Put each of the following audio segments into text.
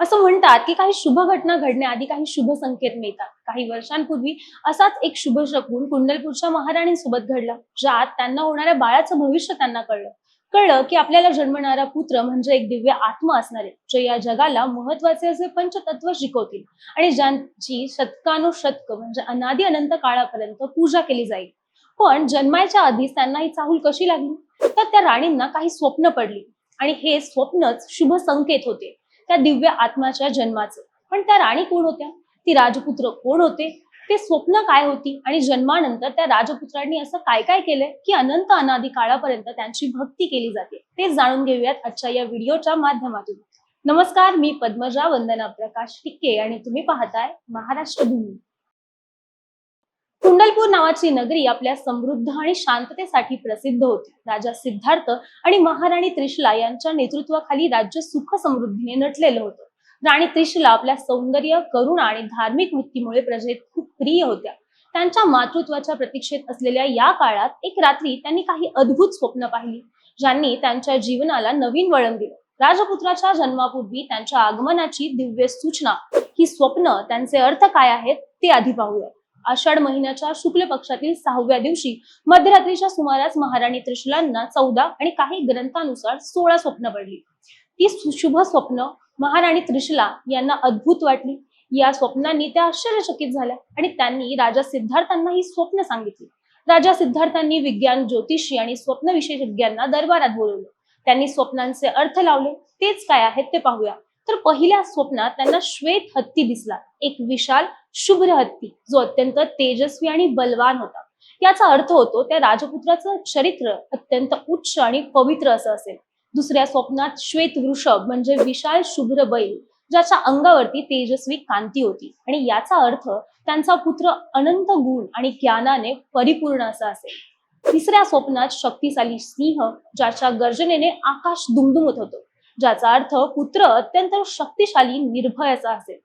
असं म्हणतात की काही शुभ घटना घडण्याआधी काही शुभ संकेत मिळतात. काही वर्षांपूर्वी असाच एक शुभ शकून कुंडलपूरच्या महाराणींसोबत घडला ज्यात त्यांना होणाऱ्या बाळाचं भविष्य त्यांना कळलं. कळलं की आपल्याला जन्मणारा पुत्र म्हणजे एक दिव्य आत्मा असणारे जे या जगाला महत्त्वाचे असे पंचतत्व शिकवतील आणि ज्यांची शतकानुशतक म्हणजे अनादी अनंत काळापर्यंत पूजा केली जाईल. पण जन्मायच्या आधीच त्यांना ही चाहूल कशी लागली? तर त्या राणींना काही स्वप्न पडली आणि हे स्वप्नच शुभ संकेत होते. त्या दिव्य आत्माच्या जन्माचे. पण त्या राणी कोण होत्या? ती राजपुत्र कोण होते? ते स्वप्न काय होती? आणि जन्मानंतर त्या राजपुत्रांनी असं काय काय केलंय? की अनंत अनादी काळापर्यंत त्यांची भक्ती केली जाते. ते जाणून घेऊयात आजच्या या व्हिडिओच्या माध्यमातून. नमस्कार मी पद्मजा वंदना प्रकाश टिक्के आणि तुम्ही पाहताय महाराष्ट्र भूमी कुंडलपूर नावाची नगरी आपल्या समृद्ध आणि शांततेसाठी प्रसिद्ध होती. राजा सिद्धार्थ आणि महाराणी त्रिशला यांच्या नेतृत्वाखाली राज्य सुख समृद्धीने नटलेलं होतं. राणी त्रिशला आपल्या सौंदर्य करुणा आणि धार्मिक वृत्तीमुळे प्रजेत खूप प्रिय होत्या. त्यांच्या मातृत्वाच्या प्रतीक्षेत असलेल्या या काळात एक रात्री त्यांनी काही अद्भुत स्वप्न पाहिली ज्यांनी त्यांच्या जीवनाला नवीन वळण दिलं. राजपुत्राच्या जन्मापूर्वी त्यांच्या आगमनाची दिव्य सूचना ही स्वप्न त्यांचे अर्थ काय आहेत ते आधी पाहूया. आषाढ महिन्याच्या शुक्ल पक्षातील सहाव्या दिवशी मध्यरात्रीच्या सुमारास महाराणी त्रिशूलांना चौदा आणि काही ग्रंथानुसार सोळा स्वप्न पडली. ती शुभ स्वप्न महाराणी त्रिशला यांना अद्भुत वाटली. या स्वप्नांनी त्या आश्चर्यचकित झाल्या आणि त्यांनी राजा सिद्धार्थांना ही स्वप्न सांगितली. राजा सिद्धार्थांनी विज्ञान ज्योतिषी आणि स्वप्न विशेषज्ञांना दरबारात बोलवलं. त्यांनी स्वप्नांचे अर्थ लावले. तेच काय आहेत ते पाहूया. तर पहिल्या स्वप्नात त्यांना श्वेत हत्ती दिसला एक विशाल शुभ्र हत्ती जो अत्यंत तेजस्वी आणि बलवान होता. याचा अर्थ होतो त्या राजपुत्राचं चरित्र अत्यंत उच्च आणि पवित्र असं असेल. दुसऱ्या स्वप्नात श्वेत वृषभ म्हणजे विशाल शुभ्र बैल ज्याच्या अंगावरती तेजस्वी कांती होती. आणि याचा अर्थ त्यांचा पुत्र अनंत गुण आणि ज्ञानाने परिपूर्ण असा असेल. तिसऱ्या स्वप्नात शक्तिशाली सिंह ज्याच्या गर्जनेने आकाश दुमदुमत होतं. ज्याचा अर्थ पुत्र अत्यंत शक्तिशाली निर्भयाचा असेल.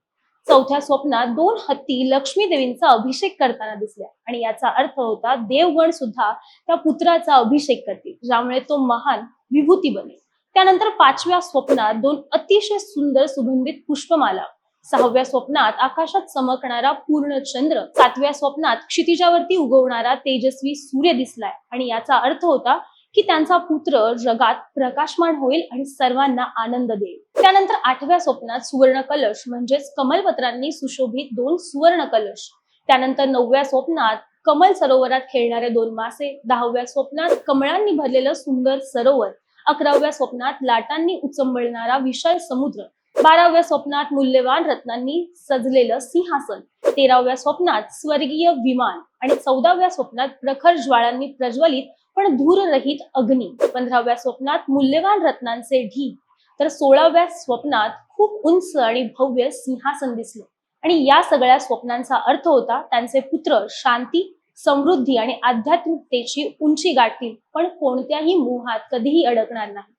चौथ्या स्वप्नात दोन हत्ती लक्ष्मी देवींचा अभिषेक करताना दिसल्या आणि याचा अर्थ होता देवगण सुद्धा त्या पुत्राचा अभिषेक करतील ज्यामुळे तो महान विभूती बनेल. त्यानंतर पाचव्या स्वप्नात दोन अतिशय सुंदर सुगंधित पुष्पमाला सहाव्या स्वप्नात आकाशात चमकणारा पूर्ण चंद्र सातव्या स्वप्नात क्षितिजावरती उगवणारा तेजस्वी सूर्य दिसलाय आणि याचा अर्थ होता की त्यांचा पुत्र जगात प्रकाशमान होईल आणि सर्वांना आनंद देईल. त्यानंतर आठव्या स्वप्नात सुवर्ण कलश म्हणजेच कमलपत्रांनी सुशोभित दोन सुवर्ण कलश. त्यानंतर नवव्या स्वप्नात कमल सरोवरात खेळणारे दोन मासे. दहाव्या स्वप्नात कमळांनी भरलेलं सुंदर सरोवर. अकराव्या स्वप्नात लाटांनी उचंबळणारा विशाल समुद्र. बाराव्या स्वप्नात मूल्यवान रत्नांनी सजलेलं सिंहासन. तेराव्या स्वप्नात स्वर्गीय विमान आणि चौदाव्या स्वप्नात प्रखर ज्वाळांनी प्रज्वलित पण धूररहित अग्नी. पंधराव्या स्वप्नात मूल्यवान रत्नांचे ढी तर सोळाव्या स्वप्नात खूप उंच आणि भव्य सिंहासन दिसले. आणि या सगळ्या स्वप्नांचा अर्थ होता त्यांचे पुत्र शांती समृद्धी आणि आध्यात्मिकतेची उंची गाठतील पण कोणत्याही मोहात कधीही अडकणार नाही.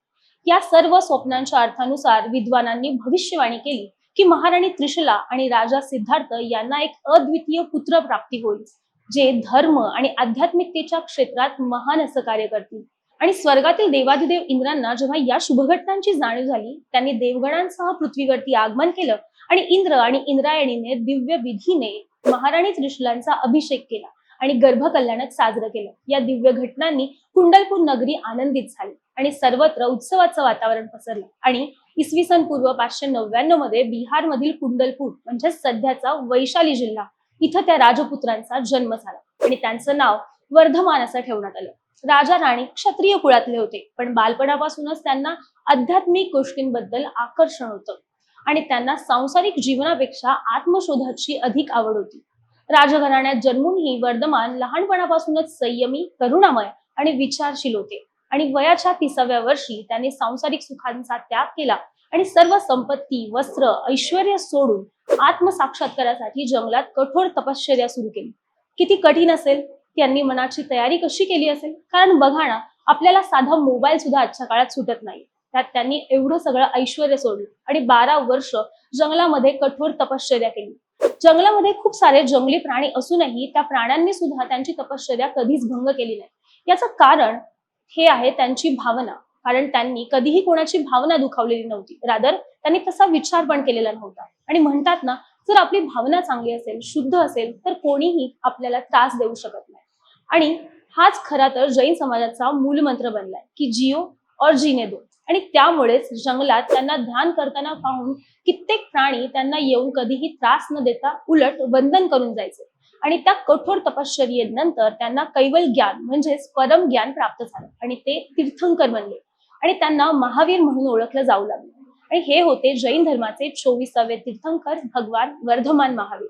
या सर्व स्वप्नांच्या अर्थानुसार विद्वानांनी भविष्यवाणी केली. की महाराणी त्रिशला आणि राजा सिद्धार्थ यांना एक अद्वितीय पुत्र प्राप्ती होईल जे धर्म आणि आध्यात्मिकतेच्या क्षेत्रात महान असं कार्य करतील. आणि स्वर्गातील देवाधिदेव इंद्रांना जेव्हा या शुभघटनांची जाणीव झाली त्यांनी देवगणांसह पृथ्वीवरती आगमन केलं आणि इंद्र आणि इंद्रायणीने दिव्य विधीने महाराणी त्रिशूलांचा अभिषेक केला आणि गर्भकल्याणक साजरं केलं. या दिव्य घटनांनी कुंडलपूर नगरी आनंदित झाली आणि सर्वत्र उत्सवाचं वातावरण पसरलं आणि इसवी सन पूर्व पाचशे नव्याण्णवमध्ये बिहारमधील कुंडलपूर म्हणजे सध्याचा वैशाली जिल्हा इथं त्या राजपुत्रांचा जन्म झाला. आणि त्यांचं नाव वर्धमान असं ठेवण्यात आलं. राजा राणी क्षत्रिय कुळातले होते पण बालपणापासूनच त्यांना आध्यात्मिक गोष्टींबद्दल आकर्षण होतं. आणि त्यांना सांसारिक जीवनापेक्षा आत्मशोधाची अधिक आवड होती. राजघराण्यात जन्मूनही वर्धमान लहानपणापासूनच संयमी करुणामय आणि विचारशील होते. आणि वयाच्या तिसाव्या वर्षी त्यांनी सांसारिक सुखांचा त्याग केला. आणि सर्व संपत्ती वस्त्र ऐश्वर सोडून आत्मसाक्षात्कारासाठी जंगलात कठोर तपश्चर्या सुरू केली. किती कठीण असेल? त्यांनी मनाची तयारी कशी केली असेल? कारण बघा ना आपल्याला साधा मोबाईल सुद्धा आजच्या काळात सुटत नाही. त्यात त्यांनी एवढं सगळं ऐश्वर सोडलं आणि बारा वर्ष जंगलामध्ये कठोर तपश्चर्या केली. जंगलामध्ये खूप सारे जंगली प्राणी असूनही त्या प्राण्यांनी सुद्धा त्यांची तपश्चर्या कधीच भंग केली नाही. याचं कारण हे आहे त्यांची भावना. कारण त्यांनी कधीही कोणाची भावना दुखावलेली नव्हती. रादर त्यांनी तसा विचार पण केलेला नव्हता. आणि म्हणतात ना जर आपली भावना चांगली असेल शुद्ध असेल तर कोणीही आपल्याला त्रास देऊ शकत नाही. आणि हाच खरा तर जैन समाजाचा मूलमंत्र बनलाय की जिओ और जीने दो. आणि त्यामुळेच जंगलात त्यांना ध्यान करताना पाहून कित्येक प्राणी त्यांना येऊन कधीही त्रास न देता उलट बंधन करून जायचे. आणि त्या कठोर तपश्चर्येनंतर त्यांना कैवल ज्ञान म्हणजेच परम ज्ञान प्राप्त झालं आणि ते तीर्थंकर बनले. आणि त्यांना महावीर म्हणून ओळखलं जाऊ लागलं. आणि हे होते जैन धर्माचे चोवीसावे तीर्थंकर भगवान वर्धमान महावीर.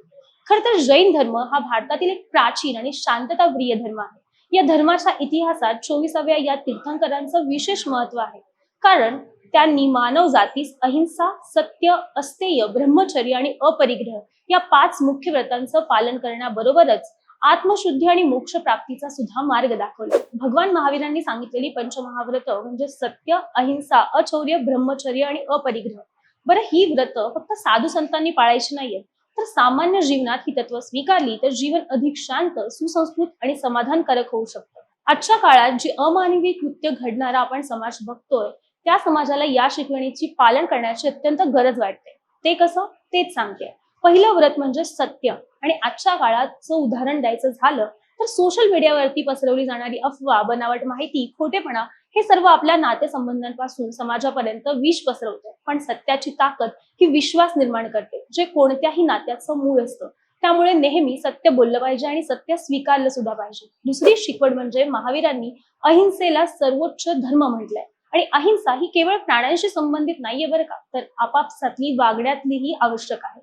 खर तर जैन धर्म हा भारतातील एक प्राचीन आणि शांतताप्रिय धर्म आहे. या धर्माच्या इतिहासात चोवीसाव्या या तीर्थंकरांचं विशेष महत्त्व आहे. कारण त्यांनी मानव जातीस अहिंसा सत्य अस्तेय ब्रह्मचर्य आणि अपरिग्रह या पाच मुख्य व्रतांचं पालन करण्याबरोबरच आत्मशुद्धी आणि मोक्ष प्राप्तीचा सुद्धा मार्ग दाखवला. भगवान महावीरांनी सांगितलेली पंचमहाव्रत म्हणजे सत्य अहिंसा अचौर्य ब्रह्मचर्य आणि अपरिग्रह. बरं ही व्रत फक्त साधू संतांनी पाळायची नाहीये तर सामान्य जीवनात ही तत्व स्वीकारली तर जीवन अधिक शांत सुसंस्कृत आणि समाधानकारक होऊ शकतं. आजच्या काळात जी अमानवी कृत्य घडणारा आपण समाज बघतोय त्या समाजाला या शिकवणीची पालन करण्याची अत्यंत गरज वाटते. ते कसं? तेच सांगते. पहिलं व्रत म्हणजे सत्य. आणि आजच्या काळाचं उदाहरण द्यायचं झालं तर सोशल मीडियावरती पसरवली जाणारी अफवा बनावट माहिती खोटेपणा हे सर्व आपल्या नातेसंबंधांपासून समाजापर्यंत विष पसरवते. पण सत्याची ताकद ही विश्वास निर्माण करते जे कोणत्याही नात्याचं मूळ असतं. त्यामुळे नेहमी सत्य बोललं पाहिजे आणि सत्य स्वीकारलं सुद्धा पाहिजे. दुसरी शिकवण म्हणजे महावीरांनी अहिंसेला सर्वोच्च धर्म म्हटलंय. आणि अहिंसा ही केवळ प्राण्यांशी संबंधित नाहीये बरं का. तर आपापसातली वागण्यातलीही आवश्यक आहे.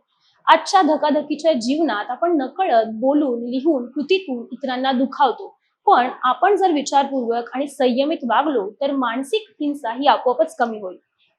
आजच्या धकाधकीच्या जीवनात आपण नकळत बोलून लिहून कृतीतून इतरांना दुखावतो. पण आपण जर विचारपूर्वक आणि संयमित वागलो तर मानसिक हिंसा ही आपोआपच कमी होईल.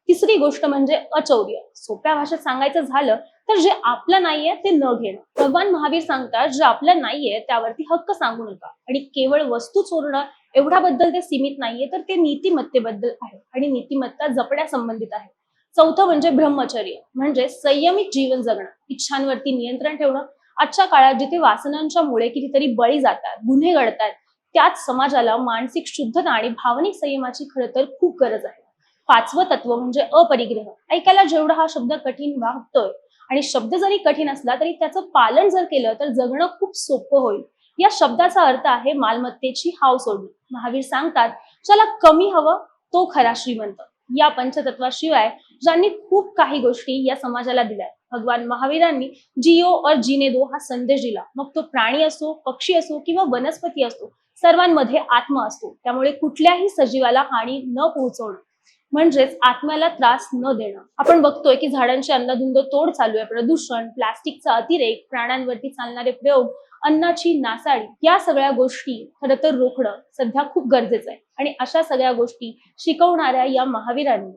तिसरी गोष्ट म्हणजे अचौर्य. सोप्या भाषेत सांगायचं झालं तर जे आपलं नाहीये ते न घेणं. भगवान महावीर सांगतात जे आपलं नाहीये त्यावरती हक्क सांगू नका. आणि केवळ वस्तू चोरणं एवढ्याबद्दल ते सीमित नाहीये तर ते नीतिमत्तेबद्दल आहे आणि नीतिमत्ता जपण्या संबंधित आहे. चौथं म्हणजे ब्रह्मचर्य म्हणजे संयमित जीवन जगणं इच्छांवरती नियंत्रण ठेवणं. आजच्या काळात जिथे वासनांच्या मुळे कितीतरी बळी जातात गुन्हे घडतात त्याच समाजाला मानसिक शुद्धता आणि भावनिक संयमाची खरं तर खूप गरज आहे. पाचवं तत्व म्हणजे अपरिग्रह. ऐकायला जेवढा हा शब्द कठीण वागतोय आणि शब्द जरी कठीण असला तरी त्याचं पालन जर केलं तर जगणं खूप सोपं होईल. या शब्दाचा अर्थ आहे मालमत्तेची हाव सोडणं. महावीर सांगतात ज्याला कमी हवं तो खरा श्रीमंत. या पंचतत्वाशिवाय ज्यांनी खूप काही गोष्टी या समाजाला दिल्या. भगवान महावीरांनी जिओ और जीने दो हा संदेश दिला. मग तो प्राणी असो पक्षी असो किंवा वनस्पती असो सर्वांमध्ये आत्मा असतो. त्यामुळे कुठल्याही सजीवाला हानी न पोहोचवणं. म्हणजेच आत्म्याला त्रास न देणं. आपण बघतोय की झाडांची अन्नधुंद तोड चालू आहे प्रदूषण प्लास्टिकचा अतिरेक प्राण्यांवरती चालणारे प्रयोग अन्नाची नासाडी या सगळ्या गोष्टी खरं तर रोखणं सध्या खूप गरजेचं आहे. आणि अशा सगळ्या गोष्टी शिकवणाऱ्या या महावीरांनी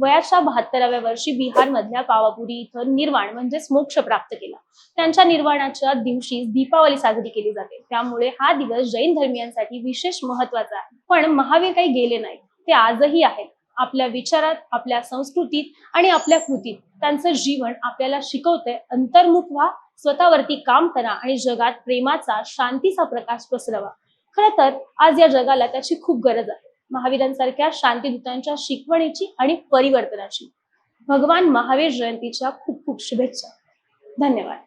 वयाच्या बहात्तराव्या वर्षी बिहारमधल्या पावापुरी इथं निर्वाण म्हणजेच मोक्ष प्राप्त केला. त्यांच्या निर्वाणाच्या दिवशी दीपावली साजरी केली जाते. त्यामुळे हा दिवस जैन धर्मियांसाठी विशेष महत्त्वाचा आहे. पण महावीर काही गेले नाही ते आजही आहेत. आपल्या विचारात आपल्या संस्कृतीत आणि आपल्या कृतीत. त्यांचं जीवन आपल्याला शिकवतंय. अंतर्मुख व्हा स्वतःवरती काम करा आणि जगात प्रेमाचा शांतीचा प्रकाश पसरवा. खर तर आज या जगाला त्याची खूप गरज आहे. महावीरांसारख्या शांतीदूतांच्या शिकवणीची आणि परिवर्तनाची. भगवान महावीर जयंतीच्या खूप खूप शुभेच्छा. धन्यवाद.